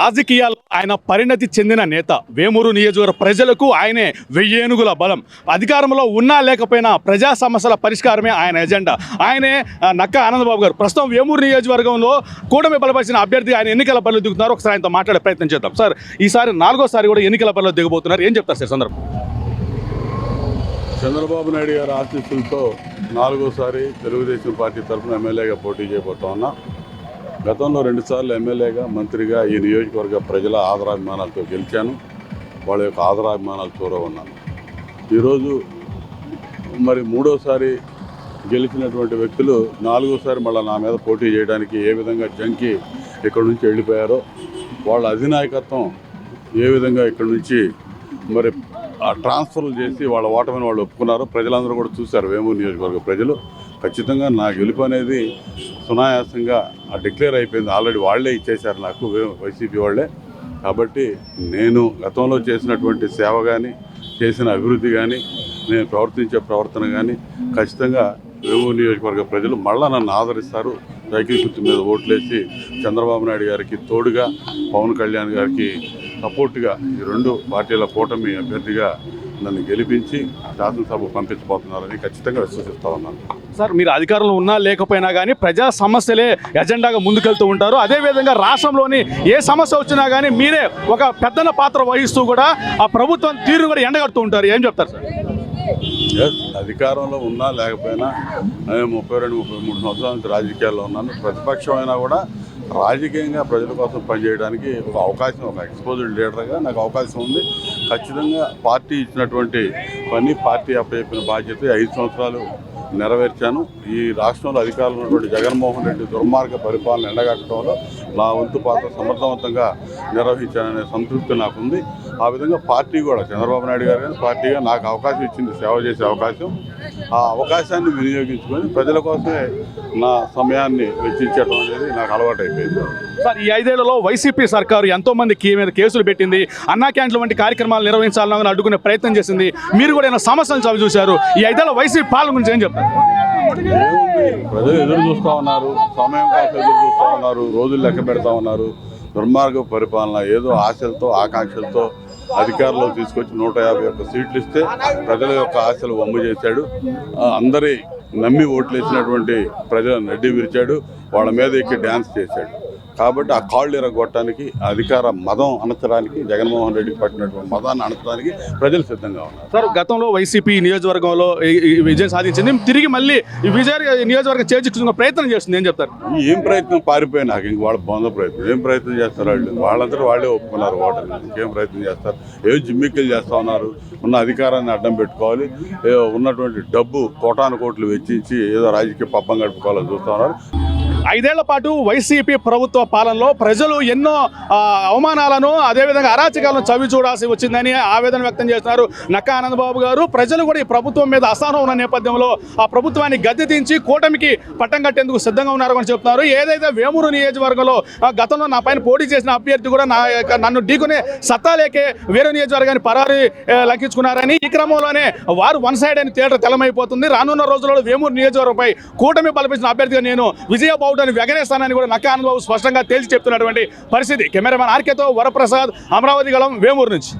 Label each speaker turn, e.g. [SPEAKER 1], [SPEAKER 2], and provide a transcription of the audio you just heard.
[SPEAKER 1] రాజకీయాల్లో ఆయన పరిణతి చెందిన నేత. వేమూరు నియోజకవర్గ ప్రజలకు ఆయనే వెయ్యేనుగుల బలం. అధికారంలో ఉన్నా లేకపోయినా ప్రజా సమస్యల పరిష్కారమే ఆయన ఎజెండా. ఆయనే నక్క ఆనందబాబు గారు. ప్రస్తుతం వేమూరు నియోజకవర్గంలో కూటమి బలపరిచిన అభ్యర్థి ఆయన ఎన్నికల బరిలో దిగుతున్నారు. ఒకసారి ఆయనతో మాట్లాడే ప్రయత్నం చేద్దాం. సార్ ఈసారి నాలుగోసారి కూడా ఎన్నికల బరిలో దిగబోతున్నారు. ఏం చెప్తారు సార్ సందర్భం?
[SPEAKER 2] చంద్రబాబు నాయుడు గారి ఆశీస్సులతో నాలుగోసారి తెలుగుదేశం పార్టీ తరఫున ఎమ్మెల్యేగా పోటీ చేయబోతా ఉన్నా. గతంలో రెండుసార్లు ఎమ్మెల్యేగా మంత్రిగా ఈ నియోజకవర్గ ప్రజల ఆదరాభిమానాలతో గెలిచాను. వాళ్ళ యొక్క ఆదరాభిమానాలు చూరవ ఉన్నాను. ఈరోజు మరి మూడోసారి గెలిచినటువంటి వ్యక్తులు నాలుగోసారి మళ్ళీ నా మీద పోటీ చేయడానికి ఏ విధంగా జంకి ఇక్కడ నుంచి వెళ్ళిపోయారో వాళ్ళ అధినాయకత్వం ఏ విధంగా ఇక్కడ నుంచి మరి ఆ ట్రాన్స్ఫర్లు చేసి వాళ్ళ ఓటమిని వాళ్ళు ఒప్పుకున్నారు ప్రజలందరూ కూడా చూశారు వేమూరు నియోజకవర్గ ప్రజలు. ఖచ్చితంగా నా గెలుపు అనేది సునాయాసంగా డిక్లేర్ అయిపోయింది. ఆల్రెడీ వాళ్ళే ఇచ్చేశారు నాకు వైసీపీ వాళ్ళే. కాబట్టి నేను గతంలో చేసినటువంటి సేవ కానీ చేసిన అభివృద్ధి కానీ నేను ప్రవర్తించే ప్రవర్తన కానీ ఖచ్చితంగా వేమూరు నియోజకవర్గ ప్రజలు మళ్ళా నన్ను ఆదరిస్తారు. సైకిల్ గుర్తు మీద ఓట్లేసి చంద్రబాబు నాయుడు గారికి తోడుగా పవన్ కళ్యాణ్ గారికి సపోర్ట్గా ఈ రెండు పార్టీల కూటమి అభ్యర్థిగా నన్ను గెలిపించి శాసనసభ పంపించబోతున్నారని ఖచ్చితంగా విశ్వసిస్తా ఉన్నాను.
[SPEAKER 1] సార్ మీరు అధికారంలో ఉన్నా లేకపోయినా కానీ ప్రజా సమస్యలే ఎజెండాగా ముందుకెళ్తూ ఉంటారు. అదేవిధంగా రాష్ట్రంలోని ఏ సమస్య వచ్చినా కానీ మీరే ఒక పెద్దన పాత్ర వహిస్తూ కూడా ఆ ప్రభుత్వం తీరు కూడా ఎండగడుతూ ఉంటారు. ఏం చెప్తారు సార్?
[SPEAKER 2] అధికారంలో ఉన్నా లేకపోయినా నేను ముప్పై రెండు ముప్పై మూడు సంవత్సరాల నుంచి రాజకీయాల్లో ఉన్నాను. ప్రతిపక్షం అయినా కూడా రాజకీయంగా ప్రజల కోసం పనిచేయడానికి ఒక అవకాశం ఒక ఎక్స్పోజ్డ్ లీడర్గా నాకు అవకాశం ఉంది. ఖచ్చితంగా పార్టీ ఇచ్చినటువంటి పని పార్టీ అప్పచెప్పిన బాధ్యత ఐదు సంవత్సరాలు నెరవేర్చాను. ఈ రాష్ట్రంలో అధికారులు ఉన్నటువంటి జగన్మోహన్ రెడ్డి దుర్మార్గ పరిపాలన ఎండగట్టడంలో నా వంతు పాత్ర సమర్థవంతంగా నిర్వహించాననే సంతృప్తి నాకుంది. ఆ విధంగా పార్టీ కూడా చంద్రబాబు నాయుడు గారు కానీ పార్టీగా నాకు అవకాశం ఇచ్చింది సేవ చేసే అవకాశం. ఆ అవకాశాన్ని వినియోగించుకొని ప్రజల కోసమే నా సమయాన్ని వెచ్చించడం అనేది నాకు అలవాటైపోయింది.
[SPEAKER 1] సార్ ఈ ఐదేళ్ళలో వైసీపీ సర్కారు ఎంతో మంది మీద కేసులు పెట్టింది అన్నా క్యాంటీన్ల వంటి కార్యక్రమాలు నిర్వహించాలని అడ్డుకునే ప్రయత్నం చేసింది. మీరు కూడా ఏమైనా సమస్యలు చవి చూశారు ఈ ఐదేళ్ళ వైసీపీ పాలన గురించి ఏం చెప్తారు?
[SPEAKER 2] ప్రజలు ఎదురు చూస్తూ ఉన్నారు సమయం కోసం ఎదురు చూస్తూ ఉన్నారు రోజులు లెక్క పెడతా ఉన్నారు. దుర్మార్గ పరిపాలన ఏదో ఆశలతో ఆకాంక్షలతో అధికారంలో తీసుకొచ్చి నూట యాభై ఒక్క సీట్లు ఇస్తే ప్రజల యొక్క ఆశలు వమ్ము చేశాడు. అందరి నమ్మి ఓట్లు వేసినటువంటి ప్రజలను నడ్డి విరిచాడు. వాళ్ళ మీద ఎక్కి డ్యాన్స్ చేశాడు. కాబట్టి ఆ కాళ్ళు ఎరగొట్టడానికి ఆ అధికార మదం అణచడానికి జగన్మోహన్ రెడ్డి పట్టినటువంటి మదాన్ని అణచడానికి ప్రజలు సిద్ధంగా ఉన్నారు.
[SPEAKER 1] సార్ గతంలో వైసీపీ నియోజకవర్గంలో విజయం సాధించింది. తిరిగి మళ్ళీ ఈ విజయ నియోజకవర్గం చేర్చుకునే ప్రయత్నం చేస్తుంది. ఏం చెప్తారు?
[SPEAKER 2] ఏం ప్రయత్నం పారిపోయి నాకు? ఇంక వాళ్ళ బొంద ప్రయత్నం. ఏం ప్రయత్నం చేస్తారు వాళ్ళు? వాళ్ళందరూ వాళ్ళే ఒప్పుకున్నారు ఓటర్లు ఇంకేం ప్రయత్నం చేస్తారు? ఏం జిమ్మిక్కలు చేస్తా ఉన్నారు? ఉన్న అధికారాన్ని అడ్డం పెట్టుకోవాలి. ఉన్నటువంటి డబ్బు కోటాను కోట్లు వెచ్చించి ఏదో రాజకీయ పబ్బం గడుపుకోవాలని చూస్తా ఉన్నారు.
[SPEAKER 1] ఐదేళ్ళ పాటు వైసీపీ ప్రభుత్వ పాలనలో ప్రజలు ఎన్నో అవమానాలను అదేవిధంగా అరాచకాలను చవి చూడాల్సి వచ్చిందని ఆవేదన వ్యక్తం చేస్తున్నారు నక్కా ఆనందబాబు గారు. ప్రజలు కూడా ఈ ప్రభుత్వం మీద అసహనం ఉన్న నేపథ్యంలో ఆ ప్రభుత్వాన్ని గద్దె దించి కూటమికి పట్టం కట్టేందుకు సిద్ధంగా ఉన్నారు అని చెప్తున్నారు. ఏదైతే వేమూరు నియోజకవర్గంలో గతంలో నా పైన పోటీ చేసిన అభ్యర్థి కూడా నా నన్ను ఢీకునే సత్తా లేకే వేరే నియోజకవర్గాన్ని పరారి ఆ, లక్కించుకున్నారని ఈ క్రమంలోనే వారు వన్ సైడ్ అని తేట తెలమైపోతుంది రానున్న రోజుల్లో వేమూరు నియోజకవర్గంపై కూటమి బలపించిన అభ్యర్థిగా నేను విజయబాబు బావుటాన్ని వెగనేస్తానని కూడా నక్క ఆనందబాబు స్పష్టంగా తేల్చి చెప్తున్నటువంటి పరిస్థితి. కెమెరామెన్ ఆర్కేతో వరప్రసాద్ అమరావతి గళం వేమూరు నుంచి.